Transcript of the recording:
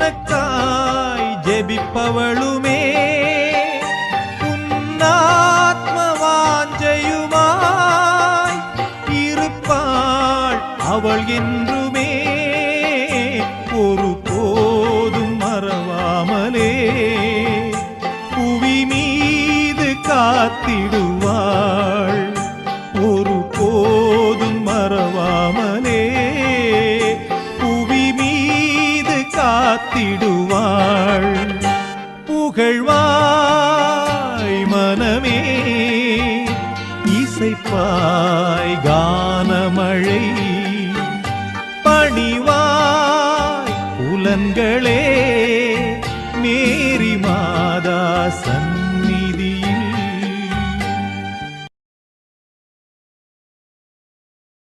உனக்காய் ஜெபிப்பவளுமே உன்னாத்ம வாஞ்சையுமாய் இருப்பாள் அவள் என்றுமே. ஒரு போதும் மறவாமலே புவி மீது காத்தி காத்திடுவாள். புகழ்வாய் மனமே இசைப்பாய் கானமழை பணிவாய் புலன்களே மேரி மாதா சன்